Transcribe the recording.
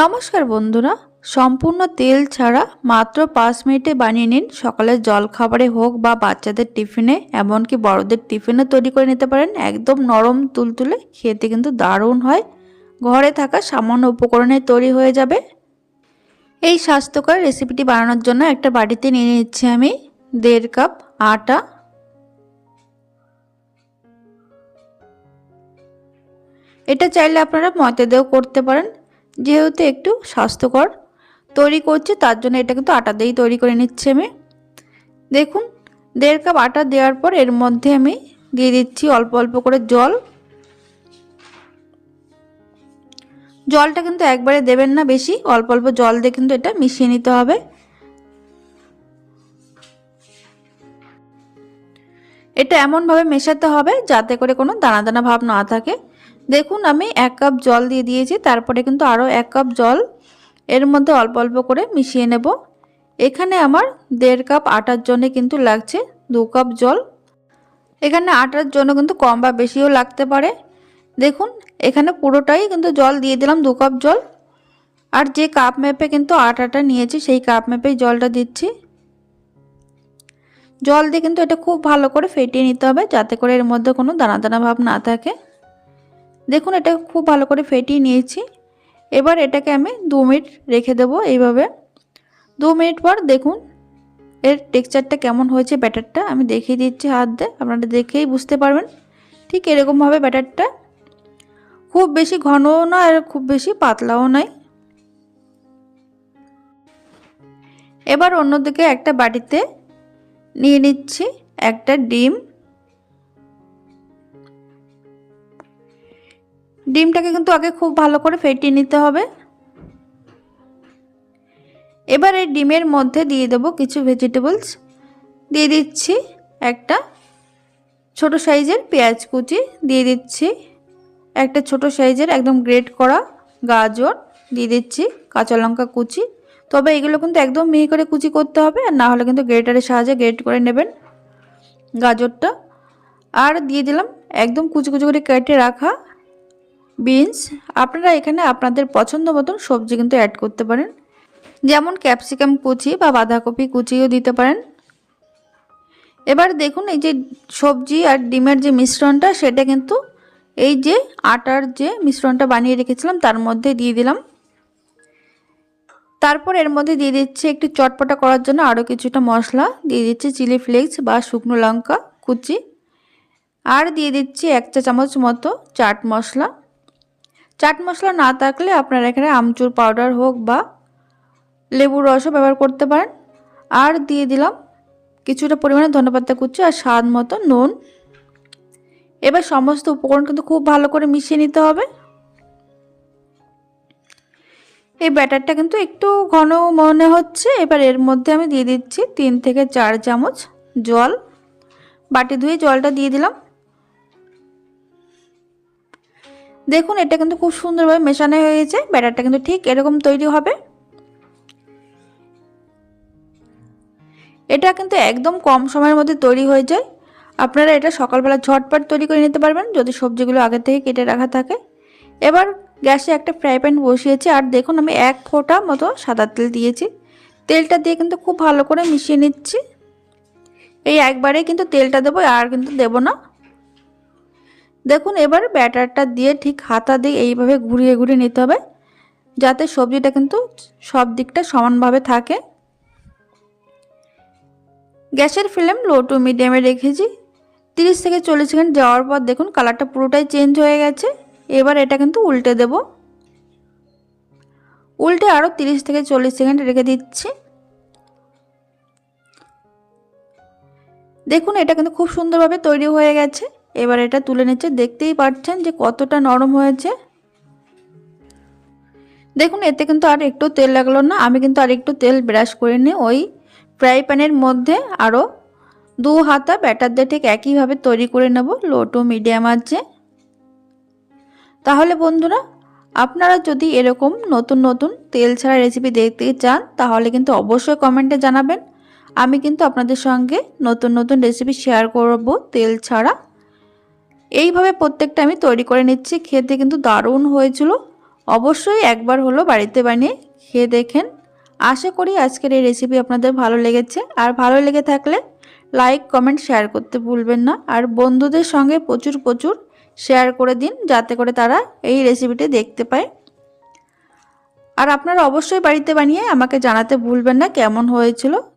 নমস্কার বন্ধুরা, সম্পূর্ণ তেল ছাড়া মাত্র পাঁচ মিনিটে বানিয়ে নিন। সকালের জলখাবারে হোক বা বাচ্চাদের টিফিনে, এমনকি বড়দের টিফিনে তৈরি করে নিতে পারেন। একদম নরম তুলতুলে খেতে কিন্তু দারুণ হয়। ঘরে থাকা সামান্য উপকরণে তৈরি হয়ে যাবে। এই স্বাস্থ্যকর রেসিপিটি বানানোর জন্য একটা বাটিতে নিয়ে নিচ্ছি আমি দেড় কাপ আটা। এটা চাইলে আপনারা ময়দা দিয়েও করতে পারেন। যেহেতু একটু স্বাস্থ্যকর তৈরি করছি, তার জন্য এটা কিন্তু আটা দিয়েই তৈরি করে নিচ্ছি আমি। দেখুন, দেড় কাপ আটা দেওয়ার পর এর মধ্যে আমি দিয়ে দিচ্ছি অল্প অল্প করে জল। জলটা কিন্তু একবারে দেবেন না বেশি, অল্প অল্প জল দিয়ে কিন্তু এটা মিশিয়ে নিতে হবে। এটা এমনভাবে মেশাতে হবে যাতে করে কোনো দানা দানা ভাব না থাকে। দেখুন, আমি এক কাপ জল দিয়ে দিয়েছি, তারপরে কিন্তু আরও এক কাপ জল এর মধ্যে অল্প অল্প করে মিশিয়ে নেব। এখানে আমার দেড় কাপ আটার জন্য কিন্তু লাগছে দু কাপ জল। এখানে আটার জন্য কিন্তু কম বা বেশিও লাগতে পারে। দেখুন, এখানে পুরোটাই কিন্তু জল দিয়ে দিলাম দু কাপ জল। আর যে কাপ মেপে কিন্তু আটাটা নিয়েছি, সেই কাপ মেপেই জলটা দিচ্ছি। জল দিয়ে কিন্তু এটা খুব ভালো করে ফেটিয়ে নিতে হবে, যাতে করে এর মধ্যে কোনো দানা দানা ভাব না থাকে। দেখুন, এটা খুব ভালো করে ফেটিয়ে নিয়েছি। এবার এটাকে আমি দু মিনিট রেখে দেবো এইভাবে। দু মিনিট পর দেখুন, এর টেক্সচারটা কেমন হয়েছে ব্যাটারটা। আমি দেখিয়ে দিচ্ছি হাত দিয়ে, আপনারা দেখেই বুঝতে পারবেন। ঠিক এরকমভাবে ব্যাটারটা। খুব বেশি ঘনও নয় আর খুব বেশি পাতলাও নয় এবার অন্যদিকে একটা বাটিতে নিয়ে নিচ্ছি একটা ডিম। ডিমটাকে কিন্তু আগে খুব ভালো করে ফেটিয়ে নিতে হবে। এবার এই ডিমের মধ্যে দিয়ে দেবো কিছু ভেজিটেবলস দিয়ে দিচ্ছি একটা ছোট সাইজের পেঁয়াজ কুচি। দিয়ে দিচ্ছি একটা ছোট সাইজের একদম গ্রেট করা গাজর। দিয়ে দিচ্ছি কাঁচা লঙ্কা কুচি। তবে এগুলো কিন্তু একদম মিহি করে কুচি করতে হবে আর না হলে কিন্তু গ্রেটারের সাহায্যে গ্রেট করে নেবেন গাজরটা। আর দিয়ে দিলাম একদম কুচি কুচি করে কেটে রাখা বিনস, আপনারা এখানে আপনাদের পছন্দ মতন সবজি কিন্তু অ্যাড করতে পারেন। যেমন ক্যাপসিকাম কুচি বা বাঁধাকপি কুচিও দিতে পারেন। এবার দেখুন এই যে সবজি আর ডিমের যে মিশ্রণটা, সেটা কিন্তু এই যে আটার যে মিশ্রণটা বানিয়ে রেখেছিলাম, তার মধ্যে দিয়ে দিলাম। তারপর এর মধ্যে দিয়ে দিচ্ছি একটু চটপটা করার জন্য আরও কিছুটা মশলা। দিয়ে দিচ্ছি চিলি ফ্লেক্স বা শুকনো লঙ্কা কুচি। আর দিয়ে দিচ্ছি এক চা চামচ মতো চাট মশলা। চাট মশলা না থাকলে আপনারা এখানে আমচুর পাউডার হোক বা লেবুর রসও ব্যবহার করতে পারেন। আর দিয়ে দিলাম কিছুটা পরিমাণে ধনেপাতা কুচি আর স্বাদ মতো নুন। এবার সমস্ত উপকরণ কিন্তু খুব ভালো করে মিশিয়ে নিতে হবে। এই ব্যাটারটা কিন্তু একটু ঘন মনে হচ্ছে। এবার এর মধ্যে আমি দিয়ে দিচ্ছি তিন থেকে চার চামচ জল। বাটি ধুয়ে জলটা দিয়ে দিলাম। দেখুন, এটা কিন্তু খুব সুন্দরভাবে মেশানো হয়েছে। ব্যাটারটা কিন্তু ঠিক এরকম তৈরি হবে। এটা কিন্তু একদম কম সময়ের মধ্যে তৈরি হয়ে যায়। আপনারা এটা সকালবেলা ঝটপট তৈরি করে নিতে পারবেন, যদি সবজিগুলো আগে থেকে কেটে রাখা থাকে। এবার গ্যাসে একটা ফ্রাই প্যান বসিয়েছি, আর দেখুন আমি এক ফোঁটা মতো সাদা তেল দিয়েছি। তেলটা দিয়ে কিন্তু খুব ভালো করে মিশিয়ে নিচ্ছি। এই একবারে কিন্তু তেলটা দেবো, আর কিন্তু দেব না। দেখুন, এবার ব্যাটারটা দিয়ে ঠিক হাতা দিয়ে এইভাবে ঘুরিয়ে ঘুরিয়ে নিতে হবে, যাতে সবজিটা কিন্তু সব দিকটা সমানভাবে থাকে। গ্যাসের ফ্লেম লো টু মিডিয়ামে রেখেছি। তিরিশ থেকে চল্লিশ সেকেন্ড যাওয়ার পর দেখুন, কালারটা পুরোটাই চেঞ্জ হয়ে গেছে। এবার এটা কিন্তু উল্টে দেব। উল্টে আরও তিরিশ থেকে চল্লিশ সেকেন্ড রেখে দিচ্ছি। দেখুন, এটা কিন্তু খুব সুন্দরভাবে তৈরি হয়ে গেছে। এবার এটা তুলে নিচ্ছে। দেখতেই পাচ্ছেন যে কতটা নরম হয়েছে। দেখুন, এতে কিন্তু আর একটু তেল লাগল না। আমি কিন্তু আর একটু তেল ব্রাশ করে নিই। ওই ফ্রাই প্যানের মধ্যে আরও দু হাতা ব্যাটার দিয়ে ঠিক একইভাবে তৈরি করে নেব। লো টু মিডিয়াম আছে। তাহলে বন্ধুরা, আপনারা যদি এরকম নতুন নতুন তেল ছাড়া রেসিপি দেখতে চান, তাহলে কিন্তু অবশ্যই কমেন্টে জানাবেন। আমি কিন্তু আপনাদের সঙ্গে নতুন নতুন রেসিপি শেয়ার করব তেল ছাড়া। এইভাবে প্রত্যেকটা আমি তৈরি করে নিচ্ছি। খেতে কিন্তু দারুণ হয়েছিল। অবশ্যই একবার হলো বাড়িতে বানিয়ে খেয়ে দেখেন। আশা করি আজকের এই রেসিপি আপনাদের ভালো লেগেছে। আর ভালো লেগে থাকলে লাইক কমেন্ট শেয়ার করতে ভুলবেন না। আর বন্ধুদের সঙ্গে প্রচুর প্রচুর শেয়ার করে দিন যাতে করে তারা এই রেসিপিটি দেখতে পায়। আর আপনারা অবশ্যই বাড়িতে বানিয়ে আমাকে জানাতে ভুলবেন না কেমন হয়েছিল।